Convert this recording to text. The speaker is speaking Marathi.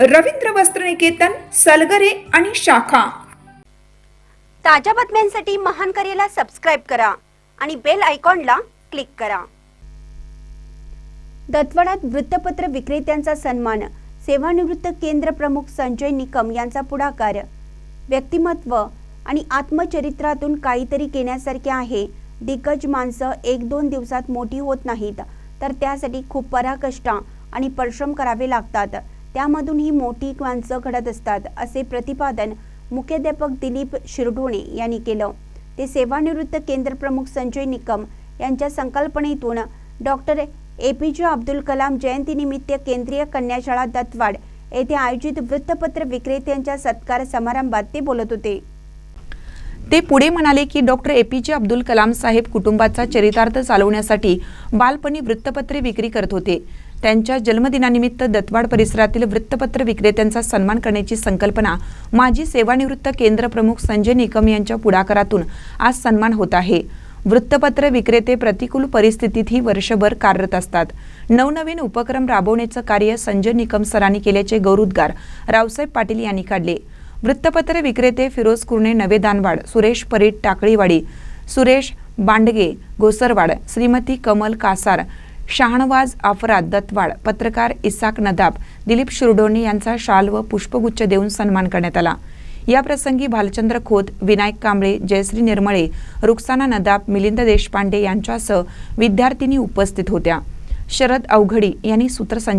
रवींद्र वस्त्रनिकेतन सलगरे आणि शाखा. ताज्या बातम्यांसाठी महान करेला सबस्क्राईब करा आणि बेल आयकॉनला क्लिक करा. दत्वडात वृत्तपत्र विक्रेत्यांचा सन्मान. सेवानिवृत्त केंद्र प्रमुख संजय निकम यांचा पुढाकार. व्यक्तिमत्व आणि आत्मचरित्रातून काहीतरी घेण्यासारखे आहे. दिग्गज माणसं एक दोन दिवसात मोठी होत नाहीत तर त्यासाठी खूप पराकष्ट आणि परिश्रम करावे लागतात. त्यामधून ही मोठी माणसं घडत असतात असे प्रतिपादन मुख्याध्यापक दिलीप शिरढोणे यांनी केलं. ते सेवानिवृत्त केंद्र प्रमुख संजय निकम यांच्या संकल्पनेतून डॉक्टर ए पी जे अब्दुल कलाम जयंतीनिमित्त केंद्रीय कन्याशाळा दत्तवाड येथे आयोजित वृत्तपत्र विक्रेत्यांच्या सत्कार समारंभात ते बोलत होते. ते पुढे म्हणाले की डॉक्टर ए पी जे अब्दुल कलाम साहेब कुटुंबाचा चरितार्थ चालवण्यासाठी बालपणी वृत्तपत्रे विक्री करत होते. त्यांच्या जन्मदिनानिमित्त दत्तवाड परिसरातील वृत्तपत्र विक्रेत्यांचा सन्मान करण्याची संकल्पना माजी सेवानिवृत्त केंद्र प्रमुख संजय निकम यांच्या पुढाकारातून आज सन्मान होत आहे. वृत्तपत्र विक्रेते प्रतिकूल परिस्थितीतही वर्षभर कार्यरत असतात. नवनवीन उपक्रम राबवण्याचं कार्य संजय निकम सरांनी केल्याचे गौरवोद्गार रावसाहेब पाटील यांनी काढले. वृत्तपत्र विक्रेते फिरोज कुर्णे नवे दानवाड सुरेश परीट टाकळीवाडी सुरेश बांडगे घोसरवाड श्रीमती कमल कासार शहाणवाज आफराद दत्तवाड पत्रकार इसाक नदाब दिलीप शिरडोणी यांचा शाल व पुष्पगुच्छ देऊन सन्मान करण्यात आला. या प्रसंगी भालचंद्र खोत विनायक कांबळे जयश्री निर्मळे रुक्साना नदाब मिलिंद देशपांडे यांच्यासह विद्यार्थिनी उपस्थित होत्या. शरद अवघडी यांनी सूत्रसंचालन